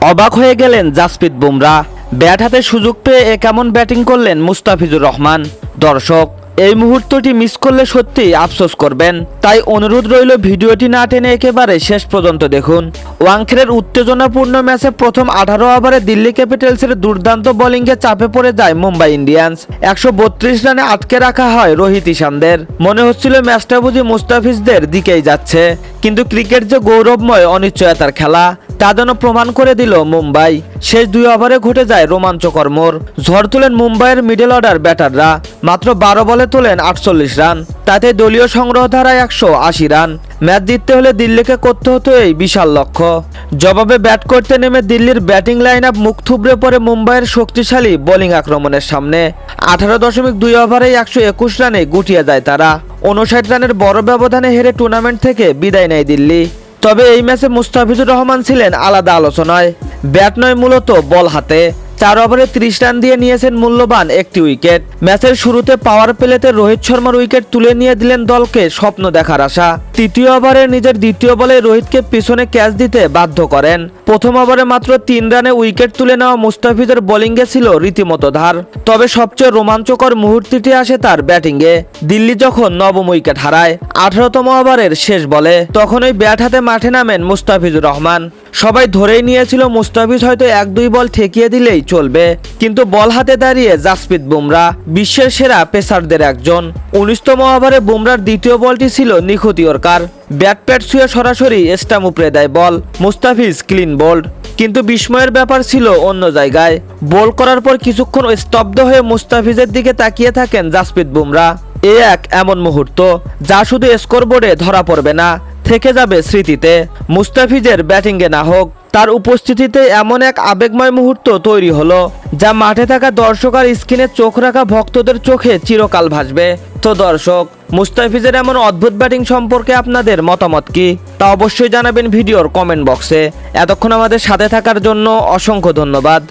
অবাক হয়ে গেলেন জাসপ্রীত বুমরা। ব্যাট হাতে সুযোগ পেয়ে এ কেমন ব্যাটিং করলেন মুস্তাফিজুর রহমান? দর্শক, এই মুহূর্তটি মিস করলে সত্যিই আফসোস করবেন। তাই অনুরোধ রইল ভিডিওটি না টেনে একেবারে শেষ পর্যন্ত দেখুন। ওয়াংখেড়ের উত্তেজনাপূর্ণ ম্যাচে প্রথম আঠারো ওভারে দিল্লি ক্যাপিটালসের দুর্দান্ত বোলিংয়ে চাপে পড়ে যায় মুম্বাই ইন্ডিয়ান্স। একশো বত্রিশ রানে আটকে রাখা হয় রোহিত ইশানদের মনে হচ্ছিল ম্যাচটা বুঝি মুস্তাফিজদের দিকেই যাচ্ছে। কিন্তু ক্রিকেট যে গৌরবময় অনিশ্চয়তার খেলা তা যেন প্রমাণ করে দিল মুম্বাই। শেষ দুই ওভারে ঘটে যায় রোমাঞ্চকর মোড়। ঝড় তুলেন মুম্বাইয়ের মিডল অর্ডার ব্যাটাররা মাত্র বারো বলে তোলেন আটচল্লিশ রান। তাতে দলীয় সংগ্রহ ধারায় একশো আশি রান। ম্যাচ জিততে হলে দিল্লিকে করতে হতো এই বিশাল লক্ষ্য। জবাবে ব্যাট করতে নেমে দিল্লির ব্যাটিং লাইন আপ মুখ থুবড়ে পড়ে মুম্বাইয়ের শক্তিশালী বোলিং আক্রমণের সামনে। আঠারো দশমিক দুই ওভারে একশো একুশ রানে গুটিয়ে যায় তারা। উনষাট রানের বড় ব্যবধানে হেরে টুর্নামেন্ট থেকে বিদায় নেয় দিল্লি। তবে এই ম্যাচে মুস্তাফিজুর রহমান ছিলেন আলাদা আলোচনায়। ব্যাট নয় মূলত বল হাতে। চার ওভারে ত্রিশ রান দিয়ে নিয়েছেন মূল্যবান একটি উইকেট। ম্যাচের শুরুতে পাওয়ার প্লেতে রোহিত শর্মার উইকেট তুলে নিয়ে দিলেন দলকে স্বপ্ন দেখার আশা। তৃতীয় ওভারে নিজের দ্বিতীয় বলে রোহিতকে পিছনে ক্যাচ দিতে বাধ্য করেন। প্রথম ওভারে মাত্র তিন রানে উইকেট তুলে নেওয়া মুস্তাফিজের বোলিংয়ে ছিল রীতিমতো ধার। তবে সবচেয়ে রোমাঞ্চকর মুহূর্তটি আসে তার ব্যাটিংয়ে। দিল্লি যখন নবম উইকেট হারায়, আঠারোতম ওভারের শেষ বলে তখন ওই ব্যাট হাতে মাঠে নামেন মুস্তাফিজুর রহমান। সবাই ধরেই নিয়েছিল মুস্তাফিজ হয়তো এক দুই বল ঠেকিয়ে দিলেই চলবে। কিন্তু বল হাতে দাঁড়িয়ে জাসপ্রীত বুমরা, বিশ্বের সেরা পেসারদের একজন। উনিশতম ওভারে বুমরার দ্বিতীয় বলটি ছিল নিখুঁত ইয়র্কার। ব্যাট প্যাট ছুঁয়ে সরাসরি স্টাম উপরে দেয় বল। Mustafiz clean bold. কিন্তু বিস্ময়ের ব্যাপার ছিল অন্য জায়গায়। বল করার পর কিছুক্ষণ স্তব্ধ হয়ে মুস্তাফিজের দিকে তাকিয়ে থাকেন জাসপ্রীত বুমরা। এ এক এমন মুহূর্ত, যা শুধু স্কোরবোর্ডে ধরা পড়বে না, থেকে যাবে স্মৃতিতে। মুস্তাফিজের ব্যাটিংয়ে না হোক তার উপস্থিতিতে এমন এক আবেগময় মুহূর্ত তৈরি হলো, যা মাঠে থাকা দর্শক আর স্ক্রিনে চোখ রাখা ভক্তদের চোখে চিরকাল ভাসবে। তো দর্শক, মুস্তাফিজের এমন অদ্ভুত ব্যাটিং সম্পর্কে আপনাদের মতামত কি? তা অবশ্যই জানাবেন ভিডিওর কমেন্ট বক্সে। এতক্ষণ আমাদের সাথে থাকার জন্য অসংখ্য ধন্যবাদ।